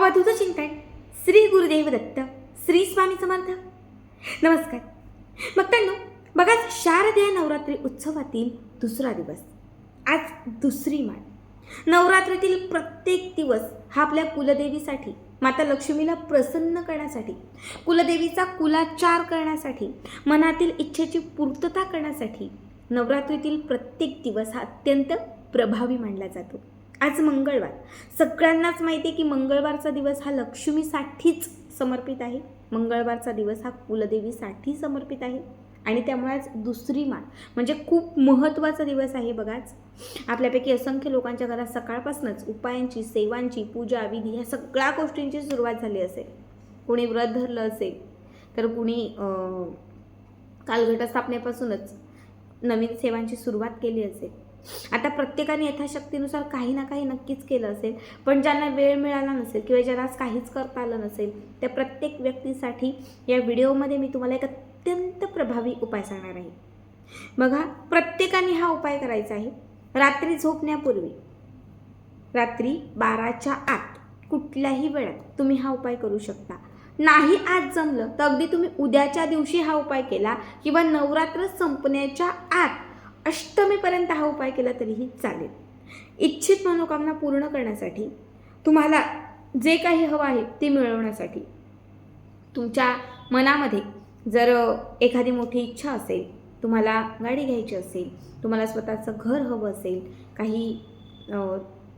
अवधूत चिंतन. श्री गुरुदेव दत्त श्री स्वामी समर्थ. नमस्कार. भक्तांनो बघा शारदीय नवरात्री उत्सवातील दुसरा दिवस. आज दुसरी माळ. नवरात्रीतील प्रत्येक दिवस हा आपल्या कुलदेवीसाठी माता लक्ष्मीला प्रसन्न करण्यासाठी कुलदेवीचा कुलाचार करण्यासाठी मनातील इच्छेची पूर्तता करण्यासाठी नवरात्रीतील प्रत्येक दिवस हा अत्यंत प्रभावी मानला जातो. आज मंगळवार. सगळ्यांनाच माहिती आहे की मंगळवारचा दिवस हा लक्ष्मीसाठीच समर्पित आहे. मंगळवारचा दिवस हा कुलदेवीसाठी समर्पित आहे. आणि त्यामुळे आज दुसरी माळ म्हणजे खूप महत्त्वाचा दिवस आहे बघाच आपल्यापैकी असंख्य लोकांच्या घरात सकाळपासूनच उपायांची सेवांची पूजा विधी ह्या सगळ्या गोष्टींची सुरुवात झाली असेल. कोणी व्रत धरलं असेल तर कुणी अं, काल घटस्थापनेपासूनच नवीन सेवांची सुरुवात केली असेल. आता प्रत्येकाने यथाशक्तीनुसार काही ना काही नक्कीच केलं असेल. पण ज्यांना वेळ मिळाला नसेल किंवा ज्यांना आज काहीच करता आलं नसेल त्या प्रत्येक व्यक्तीसाठी या व्हिडिओमध्ये मी तुम्हाला एक अत्यंत प्रभावी उपाय सांगणार आहे. बघा प्रत्येकाने हा उपाय करायचा आहे. रात्री झोपण्यापूर्वी रात्री बाराच्या आत कुठल्याही वेळात तुम्ही हा उपाय करू शकता. नाही आज जमलं तर अगदी तुम्ही उद्याच्या दिवशी हा उपाय केला किंवा नवरात्र संपण्याच्या आत अष्टमीपर्यंत हा उपाय केला तरीही चालेल. इच्छित मनोकामना पूर्ण करण्यासाठी तुम्हाला जे काही हवं आहे ते मिळवण्यासाठी तुमच्या मनामध्ये जर एखादी मोठी इच्छा असेल तुम्हाला गाडी घ्यायची असेल तुम्हाला स्वतःचं घर हवं असेल काही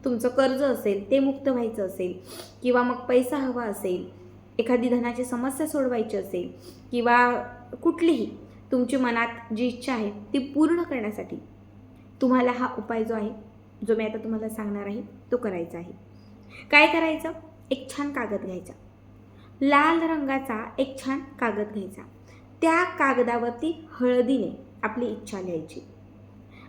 तुमचं कर्ज असेल ते मुक्त व्हायचं असेल किंवा मग पैसा हवा असेल एखादी धनाची समस्या सोडवायची असेल किंवा कुठलीही तुमची मनात जी इच्छा आहे ती पूर्ण करण्यासाठी तुम्हाला हा उपाय जो आहे जो मी आता तुम्हाला सांगणार आहे तो करायचा आहे. काय करायचं? एक छान कागद घ्यायचा. लाल रंगाचा एक छान कागद घ्यायचा. त्या कागदावरती हळदीने आपली इच्छा लिहायची.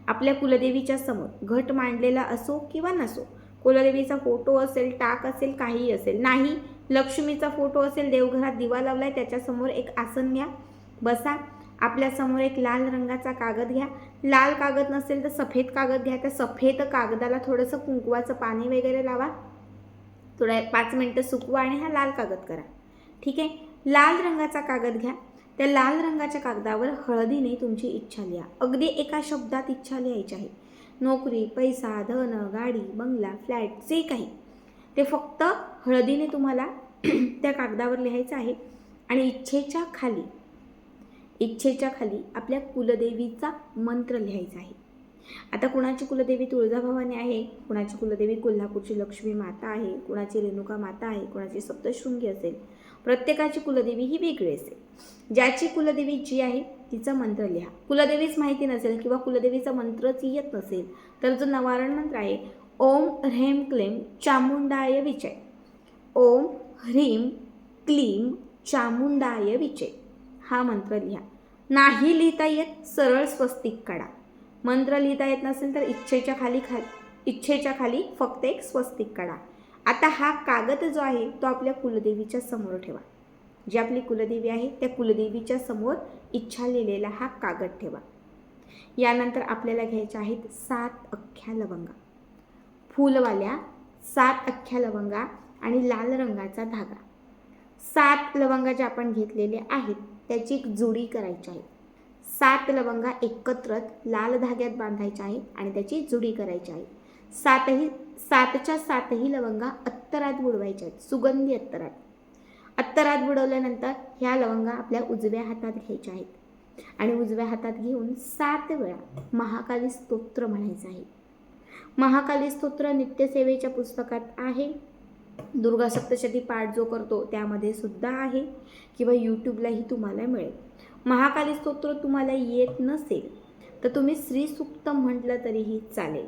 आपल्या कुलदेवीच्या समोर घट मांडलेला असो किंवा नसो कुलदेवीचा फोटो असेल टाक असेल काहीही असेल नाही लक्ष्मीचा फोटो असेल देवघरात दिवा लावलाय त्याच्यासमोर एक आसन घ्या बसा आपल्यासमोर एक लाल रंगाचा कागद घ्या. लाल कागद नसेल तर सफेद कागद घ्या. त्या सफेद कागदाला थोडंसं कुंकवाचं पाणी वगैरे लावा. थोडं पाच मिनटं सुकवा आणि हा लाल कागद करा. ठीक आहे? लाल रंगाचा कागद घ्या. त्या लाल रंगाच्या कागदावर हळदीने तुमची इच्छा लिहा. अगदी एका शब्दात इच्छा लिहायची आहे. नोकरी पैसा धन गाडी बंगला फ्लॅट जे काही. ते फक्त हळदीने तुम्हाला त्या कागदावर लिहायचं आहे. आणि इच्छेच्या खाली इच्छेच्या खाली आपल्या कुलदेवीचा मंत्र लिहायचा आहे. आता कुणाची कुलदेवी तुळजाभवानी आहे? कुणाची कुलदेवी कोल्हापूरची लक्ष्मी माता आहे? कुणाची रेणुका माता आहे? कुणाची सप्तशृंगी असेल? प्रत्येकाची कुलदेवी ही वेगळी असेल. ज्याची कुलदेवी जी आहे तिचा मंत्र लिहा. कुलदेवीच माहिती नसेल किंवा कुलदेवीचा मंत्रच येत नसेल तर जो नवारण मंत्र आहे ओम ह्रेम क्लेम चामुंडाय विचय ओम ह्रीम क्लीम चामुंडाय विचय हा मंत्र लिहा. नाही लिहिता येत सरळ स्वस्तिक काढा. मंत्र लिहिता येत नसेल तर इच्छेच्या खाली खा इच्छेच्या खाली फक्त एक स्वस्तिक काढा. आता हा कागद जो आहे तो आपल्या कुलदेवीच्या समोर ठेवा. जी आपली कुलदेवी आहे त्या कुलदेवीच्या समोर इच्छा लिहिलेला हा कागद ठेवा. यानंतर आपल्याला घ्यायच्या आहेत सात अख्ख्या लवंगा. फुलवाल्या सात अख्ख्या लवंगा आणि लाल रंगाचा धागा. सात लवंगा ज्या आपण घेतलेले आहेत त्याची एक जोडी करायची आहे. सात लवंगा एकत्र लाल धाग्यात बांधायच्या आहेत आणि त्याची जुडी करायची आहे. सातही सातच्या सातही लवंगा अत्तरात बुडवायच्या आहेत. सुगंधी अत्तरात. अत्तरात बुडवल्यानंतर ह्या लवंगा आपल्या उजव्या हातात घ्यायच्या आहेत. आणि उजव्या हातात घेऊन सात वेळा महाकाली स्तोत्र म्हणायचं आहे. महाकाली स्तोत्र नित्यसेवेच्या पुस्तकात आहे. दुर्गा सप्तशती पाठ जो करतो त्यामध्ये सुद्धा आहे किंवा यूट्यूबलाही तुम्हाला मिळेल. महाकाली स्तोत्र तुम्हाला येत नसेल तर तुम्ही श्रीसुक्तम म्हटलं तरीही चालेल.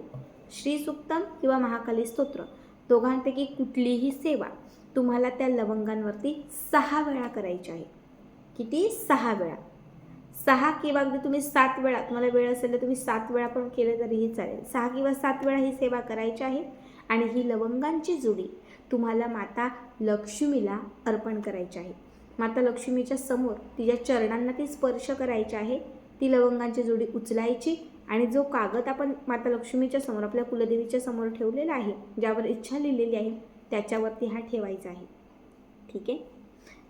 श्रीसुक्तम किंवा महाकाली स्तोत्र दोघांपैकी कुठलीही सेवा तुम्हाला त्या लवंगांवरती सहा वेळा करायची आहे. किती? सहा वेळा. सहा किंवा अगदी तुम्ही सात वेळा तुम्हाला वेळ असेल तर तुम्ही सात वेळा पण केलं तरीही चालेल. सहा किंवा सात वेळा ही सेवा करायची आहे आणि ही लवंगांची जुडी तुम्हाला माता लक्ष्मीला अर्पण करायची आहे. माता लक्ष्मीच्या समोर तिच्या चरणांना ती स्पर्श करायची आहे. ती लवंगांची जोडी उचलायची आणि जो कागद आपण माता लक्ष्मीच्या समोर आपल्या कुलदेवीच्या समोर ठेवलेला आहे ज्यावर इच्छा लिहिलेली आहे त्याच्यावरती हा ठेवायचा आहे. ठीक आहे?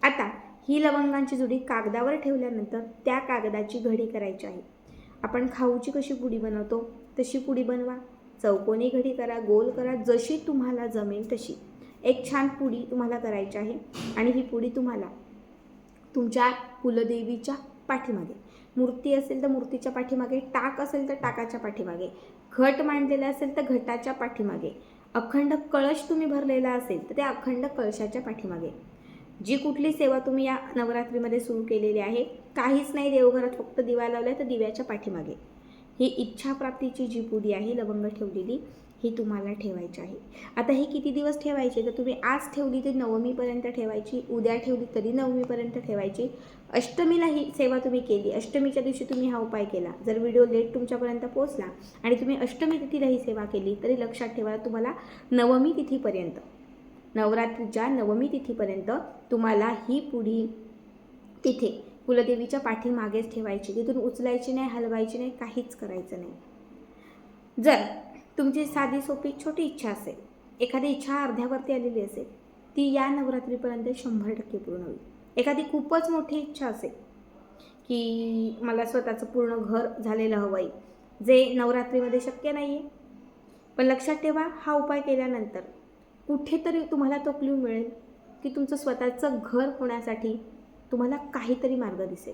आता ही लवंगांची जुडी कागदावर ठेवल्यानंतर त्या कागदाची घडी करायची आहे. आपण खाऊची कशी पुडी बनवतो? तशी पुडी बनवा. चौकोनी घडी करा गोल करा जशी तुम्हाला जमेल तशी. एक छान पुडी तुम्हाला करायची आहे आणि ही पुडी तुम्हाला तुमच्या कुलदेवीच्या पाठीमागे. मूर्ती असेल तर मूर्तीच्या पाठीमागे टाक असेल तर टाकाच्या पाठीमागे घट मांडलेला असेल तर घटाच्या पाठीमागे अखंड कळश तुम्ही भरलेला असेल तर त्या अखंड कळशाच्या पाठीमागे. जी कुठली सेवा तुम्ही या नवरात्रीमध्ये सुरू केलेली आहे काहीच नाही देवघरात फक्त दिवा लावला तर दिव्याच्या पाठीमागे. ही इच्छाप्राप्तीची जी पुडी आहे लवंग ठेवलेली ही तुम्हाला ठेवायची आहे. आता हे किती दिवस ठेवायचे? तर तुम्ही आज ठेवली ते नवमीपर्यंत ठेवायची उद्या ठेवली तरी नवमीपर्यंत ठेवायची. अष्टमीला ही सेवा तुम्ही केली अष्टमीच्या दिवशी तुम्ही हा उपाय केला. जर व्हिडिओ लेट तुमच्यापर्यंत पोहोचला आणि तुम्ही अष्टमी तिथीला ही सेवा केली तरी लक्षात ठेवा तुम्हाला नवमी तिथीपर्यंत नवरात्रीच्या नवमी तिथीपर्यंत तुम्हाला ही पुढी तिथे कुलदेवीच्या पाठीमागेच ठेवायची. तिथून उचलायची नाही हलवायची नाही काहीच करायचं नाही. जर तुमची साधी सोपी छोटी इच्छा असेल. एखादी इच्छा अर्ध्यावरती आलेली असेल ती या नवरात्रीपर्यंत शंभर टक्के पूर्ण होईल. एखादी खूपच मोठी इच्छा असेल की मला स्वतःचं पूर्ण घर झालेलं हवं आहे जे नवरात्रीमध्ये शक्य नाही आहे पण लक्षात ठेवा हा उपाय केल्यानंतर कुठेतरी तुम्हाला तो क्ल्यू मिळेल की तुमचं स्वतःचं घर होण्यासाठी तुम्हाला काहीतरी मार्ग दिसेल.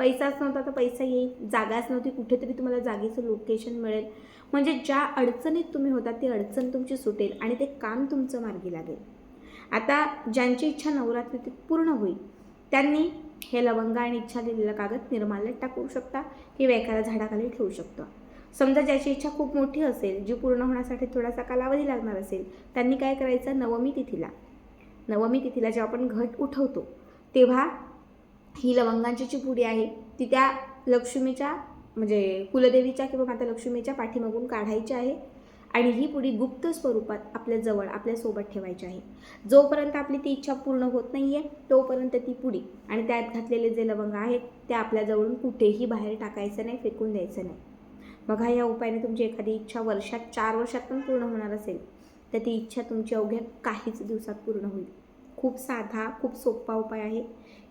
पैसाच नव्हता तर पैसा येईल. जागाच नव्हती. कुठेतरी तुम्हाला जागेचं लोकेशन मिळेल. म्हणजे ज्या अडचणीत तुम्ही होता ती अडचण तुमची सुटेल आणि ते काम तुमचं मार्गी लागेल. आता ज्यांची इच्छा नवरात्रीत पूर्ण होईल त्यांनी हे लवंग आणि इच्छा दिलेलं कागद निर्माल्यात टाकू शकता किंवा एखाद्या झाडाखाली ठेवू शकता. समजा ज्याची इच्छा खूप मोठी असेल जी पूर्ण होण्यासाठी थोडासा कालावधी लागणार असेल त्यांनी काय करायचं? नवमी तिथीला. नवमी तिथीला जेव्हा आपण घट उठवतो तेव्हा ही लवंगांची जी पुडी आहे ती त्या लक्ष्मीच्या म्हणजे कुलदेवीच्या किंवा माता लक्ष्मीच्या पाठीमागून काढायची आहे. आणि ही पुडी गुप्त स्वरूपात आपल्या जवळ आपल्यासोबत ठेवायची आहे. जोपर्यंत आपली ती इच्छा पूर्ण होत नाही आहे तोपर्यंत ती पुडी आणि त्यात घातलेले जे लवंग आहेत ते आपल्याजवळून कुठेही बाहेर टाकायचं नाही फेकून द्यायचं नाही. बघा या उपायाने तुमची एखादी इच्छा वर्षात चार वर्षात पण पूर्ण होणार असेल तर ती इच्छा तुमची अवघ्या काहीच दिवसात पूर्ण होईल. खूप साधा खूप सोपा उपाय आहे.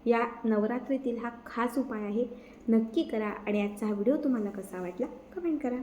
या नवरात्रीतील हा खास उपाय आहे. नक्की करा आणि आजचा हा व्हिडिओ तुम्हाला कसा वाटला कमेंट करा.